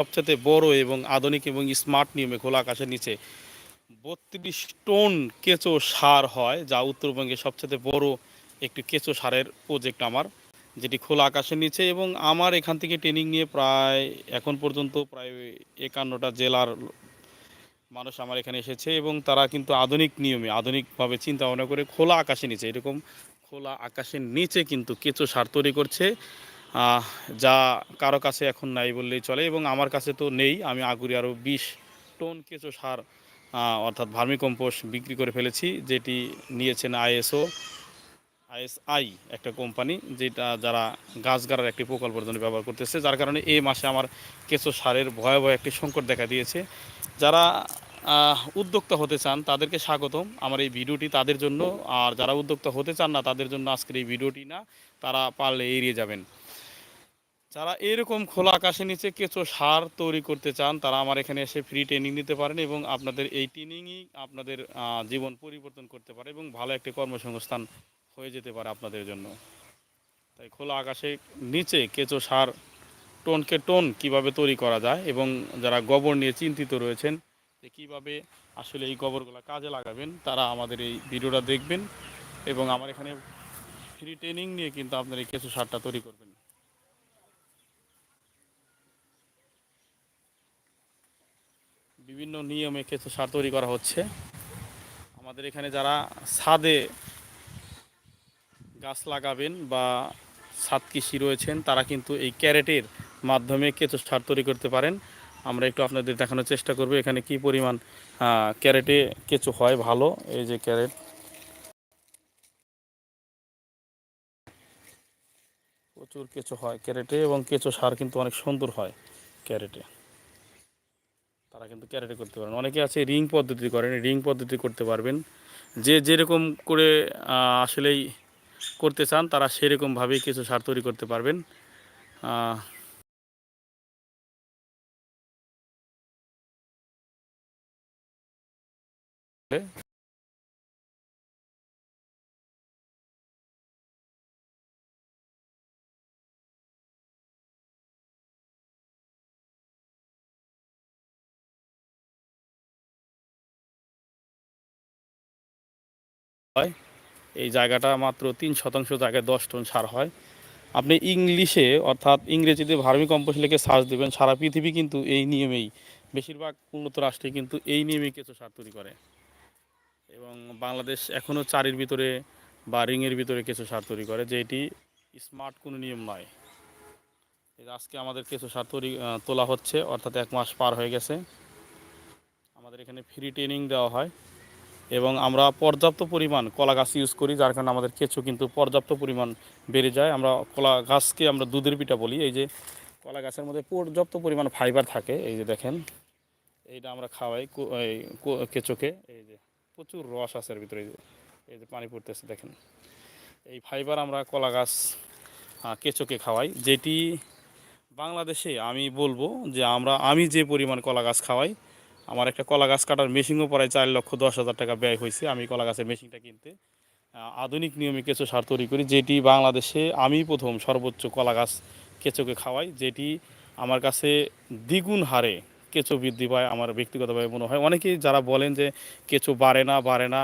সবচেয়ে বড় এবং আধুনিক এবং স্মার্ট নিয়মে খোলা আকাশের নিচে বত্রিশ টন কেঁচো সার হয়, যা উত্তরবঙ্গে সবচেয়ে বড় একটি কেঁচো সারের প্রজেক্ট আমার, যেটি খোলা আকাশের নিচে এবং আমার এখান থেকে ট্রেনিং নিয়ে প্রায়, এখন পর্যন্ত প্রায় একান্নটা জেলার মানুষ আমার এখানে এসেছে এবং তারা কিন্তু আধুনিক নিয়মে, আধুনিকভাবে চিন্তা ভাবনা করে খোলা আকাশের নিচে, এরকম খোলা আকাশের নিচে কিন্তু কেঁচো সার তৈরি করছে। যা কারও কাছে এখন নাই বললেই চলে এবং আমার কাছে তো নেই। আমি আগুরি আরও বিশ টন কেঁচো সার অর্থাৎ ভার্মি কম্পোস্ট বিক্রি করে ফেলেছি, যেটি নিয়েছেন আইএসও, আইএসআই একটা কোম্পানি, যেটা যারা গাছ গাড়ার একটি প্রকল্পের জন্য ব্যবহার করতেছে। যার কারণে এই মাসে আমার কেঁচো সারের ভয়াবহ একটি সংকট দেখা দিয়েছে। যারা উদ্যোক্তা হতে চান, তাদেরকে স্বাগতম। আমার এই ভিডিওটি তাদের জন্য, আর যারা উদ্যোক্তা হতে চান না, তাদের জন্য আজকের এই ভিডিওটি না, তারা পারলে এড়িয়ে যাবেন। যারা এরকম খোলা আকাশের নিচে কেঁচো সার তৈরি করতে চান, তারা আমার এখানে এসে ফ্রি ট্রেনিং নিতে পারেন এবং আপনাদের এই ট্রেনিংই আপনাদের জীবন পরিবর্তন করতে পারে এবং ভালো একটি কর্মসংস্থান হয়ে যেতে পারে আপনাদের জন্য। তাই খোলা আকাশে নিচে কেঁচো সার টোনকে টোন কীভাবে তৈরি করা যায় এবং যারা গোবর নিয়ে চিন্তিত রয়েছেন যে কীভাবে আসলে এই গোবরগুলো কাজে লাগাবেন, তারা আমাদের এই ভিডিওটা দেখবেন এবং আমার এখানে ফ্রি ট্রেনিং নিয়ে কিন্তু আপনার এই কেঁচো সারটা তৈরি করবেন। বিভিন্ন নিয়মে কেঁচো সার তৈরি করা হচ্ছে। আমাদের এখানে যারা ছাদে গাছ লাগাবেন বা ছাদ কৃষি রয়েছেন, তারা কিন্তু এই ক্যারেটের মাধ্যমে কেঁচো সার তৈরি করতে পারেন। আমরা একটু আপনাদের দেখানোর চেষ্টা করব এখানে কি পরিমাণ ক্যারেটে কেঁচো হয় ভালো। এই যে ক্যারেট। প্রচুর কেঁচো হয় ক্যারেটে এবং কেঁচো সার কিন্তু অনেক সুন্দর হয় ক্যারেটে। তারা কিন্তু ক্যারেটে করতে পারেন। অনেকে আছে রিং পদ্ধতি করেন রিং পদ্ধতি করতে পারবেন। যে যেরকম করে আসলেই করতে চান, তারা সেরকমভাবেই কিছু সার তৈরি করতে পারবেন। হয়। এই জায়গাটা মাত্র তিন শতাংশ জায়গায় দশ টন সার হয়। আপনি ইংলিশে অর্থাৎ ইংরেজিতে ভার্মি কম্পোস্ট লিখে সার্চ দেবেন, সারা পৃথিবী কিন্তু এই নিয়মেই। বেশিরভাগ উন্নত রাষ্ট্রে কিন্তু এই নিয়মেই কেঁচো সার তৈরি করে। এবং বাংলাদেশ এখনও চারির ভিতরে বা রিংয়ের ভিতরে কেঁচো সার তৈরি করে যেটি স্মার্ট কোনো নিয়ম নয়। আজকে আমাদের কেঁচো সার তৈরি তোলা হচ্ছে, অর্থাৎ এক মাস পার হয়ে গেছে। আমাদের এখানে ফ্রি ট্রেনিং দেওয়া হয়। এবং আমরা পর্যাপ্ত পরিমাণ কলা গাছ ইউজ করি, যার কারণে আমাদের কেঁচো কিন্তু পর্যাপ্ত পরিমাণ বেড়ে যায়। আমরা কলা গাছকে আমরা দুধের পিঠা বলি। এই যে কলা গাছের মধ্যে পর্যাপ্ত পরিমাণ ফাইবার থাকে, এই যে দেখেন। এইটা আমরা খাওয়াই কেঁচোকে। এই যে প্রচুর রস আছে এর ভিতরে, এই যে পানি পড়তেছে, দেখেন। এই ফাইবার আমরা কলা গাছ কেঁচোকে খাওয়াই, যেটি বাংলাদেশে আমি বলব যে আমরা, আমি যে পরিমাণ কলা গাছ খাওয়াই আমার একটা কলা গাছ কাটার মেশিনও প্রায় চার লক্ষ দশ হাজার টাকা ব্যয় হয়েছে। আমি কলা গাছের মেশিনটা কিনতে আধুনিক নিয়মে কেঁচো সার তৈরি করি, যেটি বাংলাদেশে আমি প্রথম সর্বোচ্চ কলা গাছ কেঁচোকে খাওয়াই, যেটি আমার কাছে দ্বিগুণ হারে কেঁচো বৃদ্ধি পায় আমার ব্যক্তিগতভাবে মনে হয়। অনেকেই যারা বলেন যে কেঁচো বাড়ে না বাড়ে না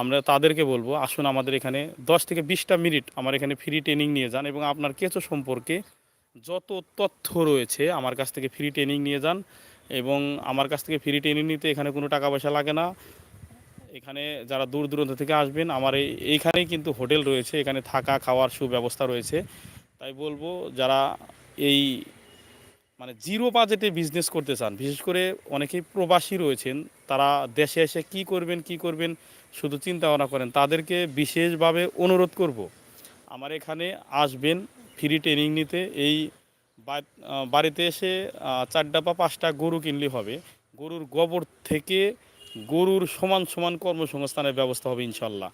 আমরা তাদেরকে বলব, আসুন আমাদের এখানে দশ থেকে বিশটা মিনিট আমার এখানে ফ্রি ট্রেনিং নিয়ে যান এবং আপনার কেঁচো সম্পর্কে যত তথ্য রয়েছে আমার কাছ থেকে ফ্রি ট্রেনিং নিয়ে যান। এবং আমার কাছ থেকে ফ্রি ট্রেনিং নিতে এখানে কোনো টাকা পয়সা লাগে না। এখানে যারা দূর দূরান্ত থেকে আসবেন, আমার এই, এইখানেই কিন্তু হোটেল রয়েছে, এখানে থাকা, খাওয়ার সুব্যবস্থা রয়েছে। তাই বলব, যারা এই মানে জিরো বাজেটে বিজনেস করতে চান, বিশেষ করে অনেকেই প্রবাসী রয়েছেন, তারা দেশে এসে কি করবেন কি করবেন, শুধু চিন্তা ভাবনা করেন, তাদেরকে বিশেষভাবে অনুরোধ করব, আমার এখানে আসবেন, ফ্রি ট্রেনিং নিতে, এই বাড়িতে এসে চারটা বা পাঁচটা গরু কিনলে হবে। গরুর গোবর থেকে গরুর সমান সমান কর্মসংস্থানের ব্যবস্থা হবে ইনশাল্লাহ।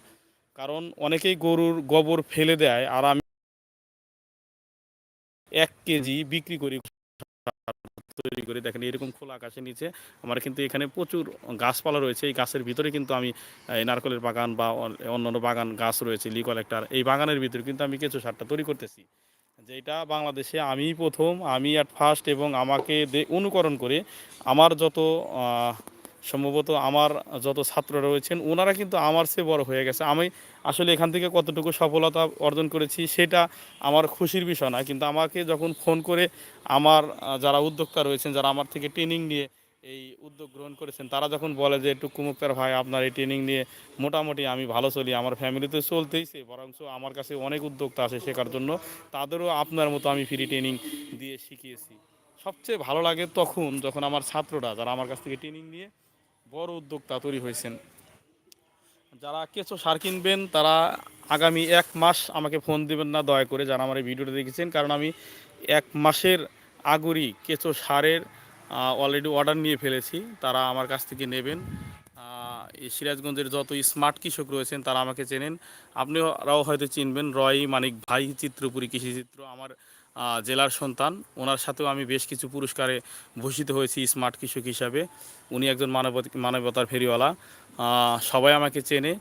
কারণ অনেকেই গরুর গোবর ফেলে দেয়, আর আমি এক কেজি বিক্রি করি, তৈরি করে। দেখেন, এরকম খোলা আকাশের নিচে আমার কিন্তু এখানে প্রচুর গাছপালা রয়েছে। এই গাছের ভিতরে কিন্তু আমি নারকেলের বাগান বা অন- অন্যান্য বাগান গাছ রয়েছে লি কালেক্টার এই বাগানের ভিতরে কিন্তু আমি কেঁচো সারটা তৈরি করতেছি। যেটা বাংলাদেশে আমি প্রথম আমি অ্যাট ফার্স্ট এবং আমাকে অনুকরণ করে আমার যত সম্ভবত আমার যত ছাত্ররা রয়েছেন ওনারা কিন্তু আমার চেয়ে বড় হয়ে গেছে। আমি আসলে এখান থেকে কতটুকু সফলতা অর্জন করেছি সেটা আমার খুশির বিষয় না, কিন্তু আমাকে যখন ফোন করে আমার যারা উদ্যোক্তা রয়েছেন, যারা আমার থেকে ট্রেনিং নিয়ে এই উদ্যোগ গ্রহণ করেছেন, তারা যখন বলে যে একটু কুমুক্তার ভাই, আপনার এই ট্রেনিং নিয়ে মোটামুটি আমি ভালো চলি, আমার ফ্যামিলিতে চলতেইছে বরঞ্চ আমার কাছে অনেক উদ্যোক্তা আছে শেখার জন্য, তাদেরও আপনার মতো আমি ফ্রি ট্রেনিং দিয়ে শিখিয়েছি। সবচেয়ে ভালো লাগে তখন যখন আমার ছাত্ররা যারা আমার কাছ থেকে ট্রেনিং নিয়ে বড় উদ্যোক্তা তৈরি হয়েছেন। যারা কেঁচো সার কিনবেন, তারা আগামী এক মাস আমাকে ফোন দিবেন না, দয়া করে যারা আমার এই ভিডিওটা দেখেছেন, কারণ আমি এক মাসের আগুরি কেঁচো সারের অলরেডি অর্ডার নিয়ে ফেলেছি। তারা আমার কাছ থেকে নেবেন। এই সিরাজগঞ্জের যত স্মার্ট কৃষক রয়েছেন, তারা আমাকে চেনেন। আপনিরাও হয়তো চিনবেন, রয় মানিক ভাই চিত্রপুরী কৃষিচিত্র আমার জেলার সন্তান। ওনার সাথেও আমি বেশ কিছু পুরস্কারে ভূষিত হয়েছি স্মার্ট কৃষক হিসাবে। উনি একজন মানবত, মানবতার ফেরিওয়ালা। সবাই আমাকে চেনে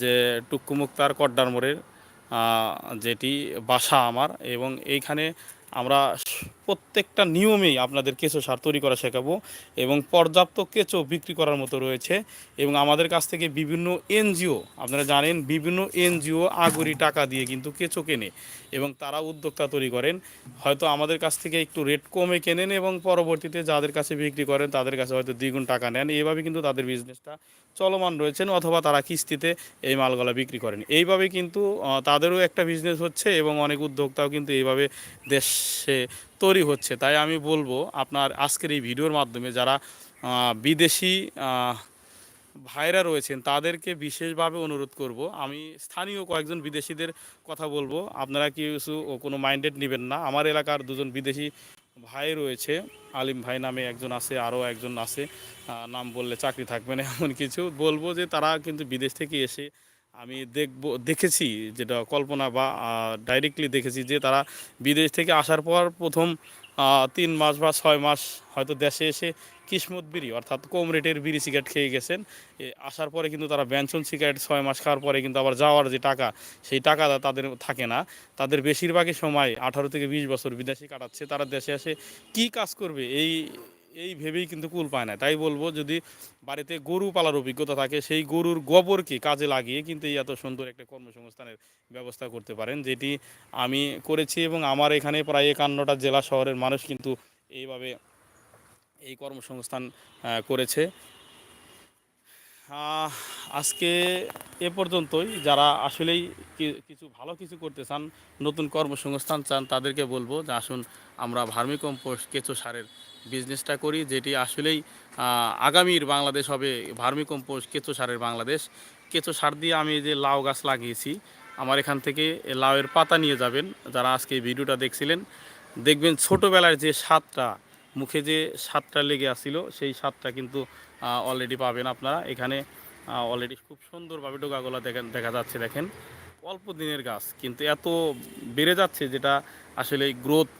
যে টুক্কু মুক্তার কড্ডার মোড়ের যেটি বাসা আমার। এবং এইখানে আমরা প্রত্যেকটা নিয়মেই আপনাদের কেঁচো সার তৈরি করা শেখাবো এবং পর্যাপ্ত কেঁচো বিক্রি করার মতো রয়েছে এবং আমাদের কাছ থেকে বিভিন্ন এনজিও, আপনারা জানেন, বিভিন্ন এনজিও আগুরি টাকা দিয়ে কিন্তু কেঁচো কেনে এবং তারা উদ্যোক্তা তৈরি করেন। হয়তো আমাদের কাছ থেকে একটু রেট কমে কেনেন এবং পরবর্তীতে যাদের কাছে বিক্রি করেন তাদের কাছে হয়তো দ্বিগুণ টাকা নেন। এইভাবে কিন্তু তাদের বিজনেসটা চলমান রয়েছেন অথবা তারা কিস্তিতে এই মালগুলা বিক্রি করেন। এইভাবে কিন্তু তাদেরও একটা বিজনেস হচ্ছে এবং অনেক উদ্যোক্তাও কিন্তু এইভাবে দেশে তৈরি হচ্ছে। তাই আমি বলব, আপনার আজকের এই ভিডিওর মাধ্যমে যারা বিদেশি ভাইরা রয়েছেন, তাদেরকে বিশেষভাবে অনুরোধ করব, আমি স্থানীয় কয়েকজন বিদেশিদের কথা বলব। আপনারা কি কিছু কোনো মাইন্ডেড নেবেন না। আমার এলাকার দুজন বিদেশি ভাই রয়েছে, আলিম ভাই নামে একজন আছে, আরও একজন আছে নাম বললে চাকরি থাকবে না, এমন কিছু বলব যে তারা কিন্তু বিদেশ থেকে এসে আমি দেখব, দেখেছি যেটা কল্পনা বা ডাইরেক্টলি দেখেছি যে তারা বিদেশ থেকে আসার পর প্রথম তিন মাস বা ছয় মাস হয়তো দেশে এসে কিসমত বিড়ি, অর্থাৎ কম রেটের বিড়ি সিগারেট খেয়ে গেছেন। আসার পরে কিন্তু তারা ব্যঞ্জন সিগারেট ছয় মাস খাওয়ার পরে কিন্তু আবার যাওয়ার যে টাকা, সেই টাকা তাদের থাকে না। তাদের বেশিরভাগই সময় আঠারো থেকে বিশ বছর বিদেশে কাটাচ্ছে। তারা দেশে এসে কি কাজ করবে? এই এই ভেবেই কিন্তু কুল পায় না। তাই বলব যদি বাড়িতে গরু পালার অভিজ্ঞতা থাকে, সেই গরুর গোবরকে কাজে লাগিয়ে কিন্তু এই এত সুন্দর একটা কর্মসংস্থানের ব্যবস্থা করতে পারেন, যেটি আমি করেছি এবং আমার এখানে প্রায় একান্নটা জেলা শহরের মানুষ কিন্তু এইভাবে এই কর্মসংস্থান করেছে। আজকে এ পর্যন্তই। যারা আসলেই কিছু ভালো কিছু করতে চান, নতুন কর্মসংস্থান চান, তাদেরকে বলব যে আসুন আমরা ভার্মিকম্পোস্ট কেঁচো সারের বিজনেসটা করি, যেটি আসলেই আগামীর বাংলাদেশ হবে ভার্মি কম্পোস্ট কেঁচো সারের বাংলাদেশ। কেঁচো সার দিয়ে আমি যে লাউ গাছ লাগিয়েছি, আমার এখান থেকে লাউয়ের পাতা নিয়ে যাবেন। যারা আজকে এই ভিডিওটা দেখছিলেন, দেখবেন ছোটোবেলার যে স্বাদটা, মুখে যে স্বাদটা লেগে আসছিল, সেই স্বাদটা কিন্তু অলরেডি পাবেন আপনারা। এখানে অলরেডি খুব সুন্দরভাবে ডোকাগুলো দেখেন দেখা যাচ্ছে, দেখেন। অল্প দিনের গাছ, কিন্তু এত বেড়ে যাচ্ছে যেটা আসলে গ্রোথ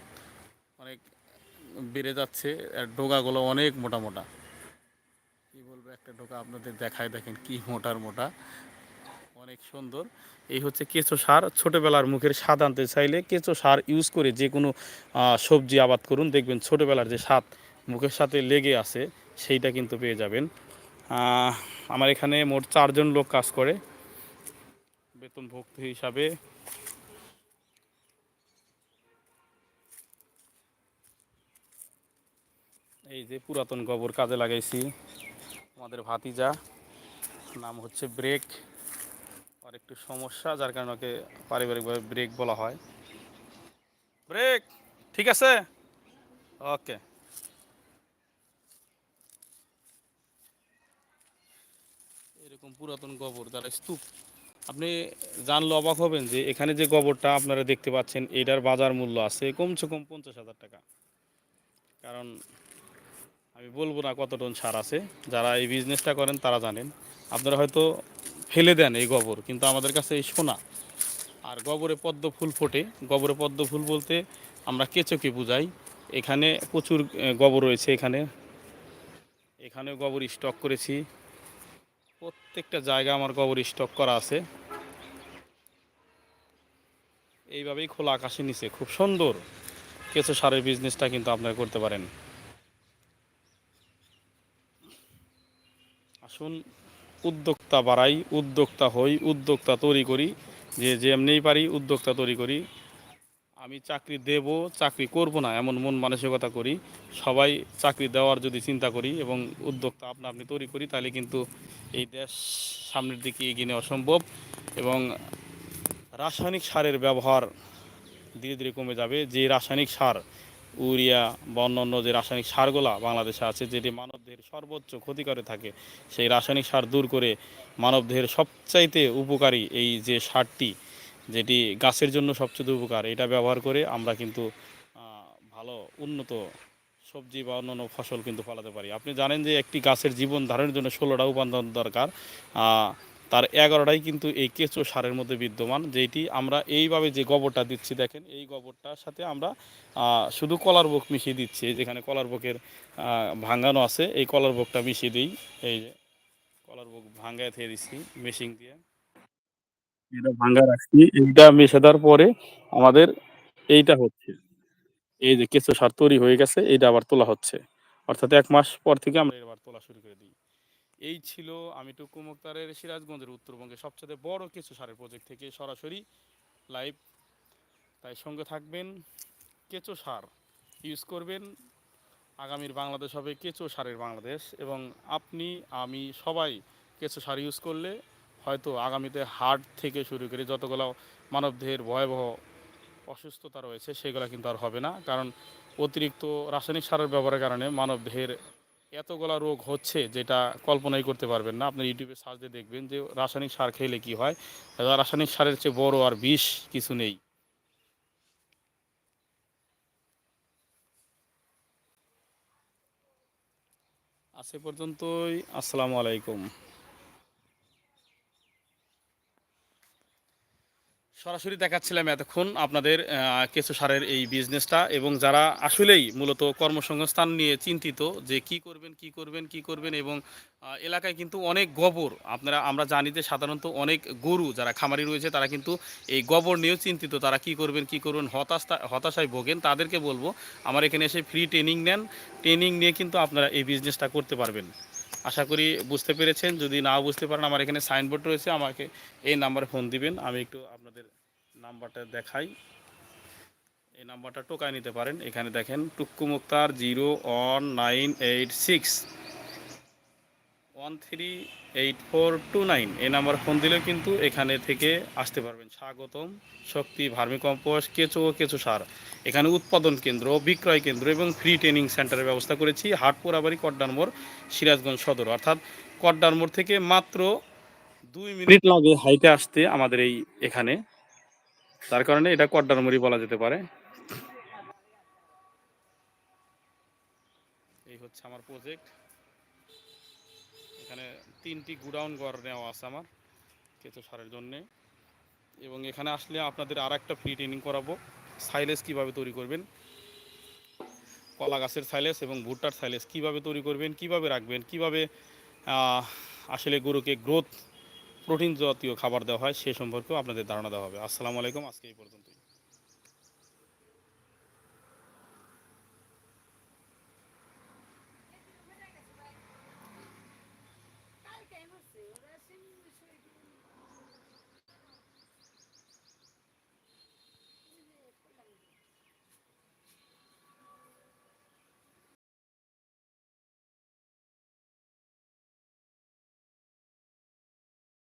বেড়ে যাচ্ছে, আর ডোকাগুলো অনেক মোটা মোটা। কী বলব, একটা ডোকা আপনাদের দেখায় দেখেন কি মোটার মোটা। অনেক সুন্দর। এই হচ্ছে কেঁচো সার। ছোটোবেলার মুখের স্বাদ আনতে চাইলে কেঁচো সার ইউজ করে যে কোনো সবজি আবাদ করুন। দেখবেন ছোটোবেলার যে স্বাদ মুখের সাথে লেগে আছে, সেইটা কিন্তু পেয়ে যাবেন। আমার এখানে মোট চারজন লোক কাজ করে। বেতন ভক্তি হিসাবে এই যে পুরাতন গোবর কাজে লাগাইছি। আমাদের ভাতিজা, নাম হচ্ছে ব্রেক। আর একটু সমস্যা, যার কারণে ওকে পারিবারিকভাবে ব্রেক বলা হয়। ব্রেক, ঠিক আছে? ওকে। এরকম পুরাতন গোবর, যারা স্তূপ, আপনি জানলে অবাক হবেন যে এখানে যে গোবরটা আপনারা দেখতে পাচ্ছেন, এটার বাজার মূল্য আছে কমসে কম পঞ্চাশ হাজার টাকা। কারণ আমি বলব না কত টন সার আছে। যারা এই বিজনেসটা করেন তারা জানেন। আপনারা হয়তো ফেলে দেন এই গোবর, কিন্তু আমাদের কাছে এই সোনা। আর গোবরে পদ্ম ফুল ফোটে। গোবরে পদ্ম ফুল বলতে আমরা কেঁচোকে বুঝাই। এখানে প্রচুর গোবর রয়েছে এখানে। এখানেও গোবর স্টক করেছি। প্রত্যেকটা জায়গা আমার গোবর স্টক করা আছে। এইভাবেই খোলা আকাশের নিচে। খুব সুন্দর। কেঁচো সারের বিজনেসটা কিন্তু আপনারা করতে পারেন। আসুন, উদ্যোক্তা বাড়াই, উদ্যোক্তা হই, উদ্যোক্তা তৈরি করি। যে যেমনিই পারি উদ্যোক্তা তৈরি করি। আমি চাকরি দেব, চাকরি করব না, এমন মন মানসিকতা করি। সবাই চাকরি দেওয়ার যদি চিন্তা করি এবং উদ্যোক্তা আপনা আপনি তৈরি করি, তাহলে কিন্তু এই দেশ সামনের দিকে এগিয়ে নেওয়া সম্ভব এবং রাসায়নিক সারের ব্যবহার ধীরে ধীরে কমে যাবে। যে রাসায়নিক সার ইউরিয়া বা অন্যান্য যে রাসায়নিক সারগুলা বাংলাদেশে আছে, যেটি মানবদেহের সর্বোচ্চ ক্ষতি করে থাকে, সেই রাসায়নিক সার দূর করে মানবদেহের সবচাইতে উপকারী এই যে সারটি, যেটি গাছের জন্য সবচেয়ে উপকার, এটা ব্যবহার করে আমরা কিন্তু ভালো উন্নত সবজি বা অন্যান্য ফসল কিন্তু ফলাতে পারি। আপনি জানেন যে একটি গাছের জীবন ধারণের জন্য ষোলোটা উপাদান দরকার তার এগারোটাই কিন্তু এই কেঁচো সারের মধ্যে বিদ্যমান, যেটি আমরা এইভাবে যে গোবরটা দিচ্ছি, দেখেন এই গোবরটার সাথে আমরা শুধু কলার বুক মিশিয়ে দিচ্ছি। যেখানে কলার বুকের ভাঙানো আছে, এই কলার বুকটা মিশিয়ে দিই। এই যে কলার বুক ভাঙ্গায় থেকে দিচ্ছি মেশিন দিয়ে। এটা ভাঙ্গা রাখছি। এইটা মিশে দেওয়ার পরে আমাদের এইটা হচ্ছে। এই যে কেঁচো সার তৈরি হয়ে গেছে, এইটা আবার তোলা হচ্ছে। অর্থাৎ এক মাস পর থেকে আমরা এবার তোলা শুরু করে দিই। এই ছিল আমি টুকু মুক্তারের সিরাজগঞ্জের উত্তরবঙ্গের সবচেয়ে বড় কেঁচো সারের প্রজেক্ট থেকে সরাসরি লাইভ তাই সঙ্গে থাকবেন কেঁচো সার। ইউজ করবেন আগামীর বাংলাদেশ হবে কেঁচো সারের বাংলাদেশ এবং আপনি, আমি সবাই কেঁচো সার ইউজ করলে হয়তো আগামীতে হার্ট থেকে শুরু করে যতগুলো মানবদেহের ভয়াবহ অসুস্থতা রয়েছে সেগুলো কিন্তু আর হবে না। কারণ অতিরিক্ত রাসায়নিক সারের ব্যবহারের কারণে মানবদেহের এতগুলা রোগ হচ্ছে যেটা কল্পনাই করতে পারবেন না। আপনার ইউটিউবে সার্চ দিয়ে দেখবেন যে রাসায়নিক সার খেলে কি হয়। রাসায়নিক সারের চেয়ে বড় আর বিষ কিছু নেই। আজ পর্যন্তই। আসসালামু আলাইকুম। সরাসরি দেখাচ্ছিলাম এতক্ষণ আপনাদের কেঁচো সারের এই বিজনেসটা এবং যারা আসলেই মূলত কর্মসংস্থান নিয়ে চিন্তিত যে কি করবেন কি করবেন কি করবেন এবং এলাকায় কিন্তু অনেক গোবর, আপনারা, আমরা জানি যে সাধারণত অনেক গরু যারা খামারি রয়েছে তারা কিন্তু এই গোবর নিয়েও চিন্তিত, তারা কি করবেন কি করবেন, হতাশ, হতাশায় ভোগেন। তাদেরকে বলব, আমার এখানে এসে ফ্রি ট্রেনিং নেন। ট্রেনিং নিয়ে কিন্তু আপনারা এই বিজনেসটা করতে পারবেন। আশা করি বুঝতে পেরেছেন। যদি না বুঝতে পারেন, আমার এখানে সাইনবোর্ড রয়েছে, আমাকে এই নাম্বারে ফোন দিবেন। আমি একটু আপনাদের নাম্বারটা দেখাই। এই নাম্বারটা টোকায় নিতে পারেন। এখানে দেখেন Tukku Muktar zero one nine eight six one three eight four two nine এই নাম্বার ফোন দিলেও কিন্তু এখানে থেকে আসতে পারবেন। স্বাগতম। শক্তি ভার্মিকম্পোস্ট কেঁচো ও কেঁচো সার। এখানে উৎপাদন কেন্দ্র বিক্রয় কেন্দ্র এবং ফ্রি ট্রেনিং সেন্টারের ব্যবস্থা করেছি। হাটপুরাবাড়ি কড্ডার মোড় সিরাজগঞ্জ সদর। অর্থাৎ কড্ডার মোড় থেকে মাত্র দুই মিনিট লাগে হাইটে আসতে আমাদের এই এখানে। তার কারণে এটা কড্ডার মোড়ই বলা যেতে পারে। এই হচ্ছে আমার প্রজেক্ট এখানে তিনটি গুডাউন ঘর নেওয়া আছে আমার কেঁচো সারের জন্যে। এবং এখানে আসলে আপনাদের আর একটা ফ্রি ট্রেনিং করাবো, সাইলেস কীভাবে তৈরি করবেন, কলা গাছের সাইলেস এবং ভুট্টার সাইলেস কীভাবে তৈরি করবেন, কীভাবে রাখবেন, কীভাবে আসলে গরুকে গ্রোথ প্রোটিন জাতীয় খাবার দেওয়া হয় সে সম্পর্কেও আপনাদের ধারণা দেওয়া হবে। আসসালামু আলাইকুম, আজকে এই পর্যন্তই।